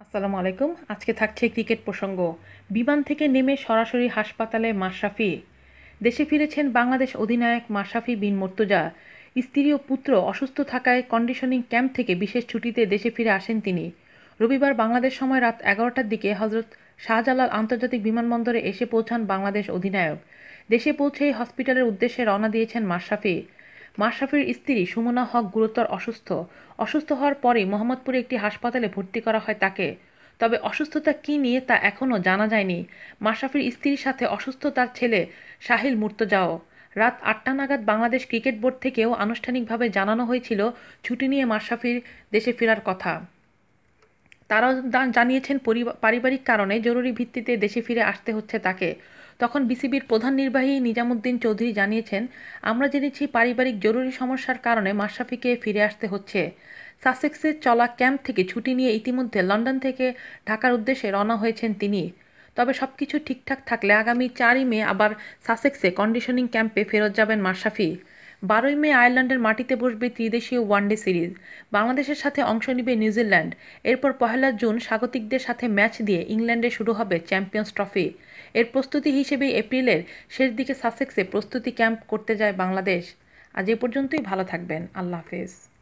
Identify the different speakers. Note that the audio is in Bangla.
Speaker 1: আসসালামু আলাইকুম। আজকে থাকছে ক্রিকেট প্রসঙ্গ। বিমান থেকে নেমে সরাসরি হাসপাতালে মাশরাফি। দেশে ফিরেছেন বাংলাদেশ অধিনায়ক মাশরাফি বিন মর্তুজা। স্ত্রী ও পুত্র অসুস্থ থাকায় কন্ডিশনিং ক্যাম্প থেকে বিশেষ ছুটিতে দেশে ফিরে আসেন তিনি। রবিবার বাংলাদেশ সময় রাত এগারোটার দিকে হজরত শাহজালাল আন্তর্জাতিক বিমানবন্দরে এসে পৌঁছান বাংলাদেশ অধিনায়ক। দেশে পৌঁছেই হসপিটালের উদ্দেশ্যে রওনা দিয়েছেন মাশরাফি। মাশরাফির স্ত্রী সুমনা হক গুরুতর অসুস্থ। অসুস্থ হওয়ার পরে মোহাম্মদপুরে একটি হাসপাতালে ভর্তি করা হয় তাকে। তবে অসুস্থতা কী নিয়ে তা এখনও জানা যায়নি। মাশরাফির স্ত্রীর সাথে অসুস্থ তার ছেলে সাহিল মুর্তজাও। রাত আটটা নাগাদ বাংলাদেশ ক্রিকেট বোর্ড থেকেও আনুষ্ঠানিকভাবে জানানো হয়েছিল ছুটি নিয়ে মাশরাফির দেশে ফেরার কথা। তারাও জানিয়েছেন পারিবারিক কারণে জরুরি ভিত্তিতে দেশে ফিরে আসতে হচ্ছে তাকে। তখন বিসিবির প্রধান নির্বাহী নিজামুদ্দিন চৌধুরী জানিয়েছেন, আমরা জেনেছি পারিবারিক জরুরি সমস্যার কারণে মাশরাফিকে ফিরে আসতে হচ্ছে। সাসেক্সের চলা ক্যাম্প থেকে ছুটি নিয়ে ইতিমধ্যে লন্ডন থেকে ঢাকার উদ্দেশ্যে রওনা হয়েছেন তিনি। তবে সব কিছু ঠিকঠাক থাকলে আগামী চারই মে আবার সাসেক্সে কন্ডিশনিং ক্যাম্পে ফেরত যাবেন মাশরাফি। বারোই মে আয়ারল্যান্ডের মাটিতে বসবে ত্রিদেশীয় ওয়ানডে সিরিজ। বাংলাদেশের সাথে অংশ নিবে নিউজিল্যান্ড। এরপর পহেলা জুন স্বাগতিকদের সাথে ম্যাচ দিয়ে ইংল্যান্ডে শুরু হবে চ্যাম্পিয়ন্স ট্রফি। এর প্রস্তুতি হিসেবে এপ্রিলের শেষ দিকে সাসেক্সে প্রস্তুতি ক্যাম্প করতে যায় বাংলাদেশ। আজ এ পর্যন্তই, ভালো থাকবেন। আল্লাহ হাফেজ।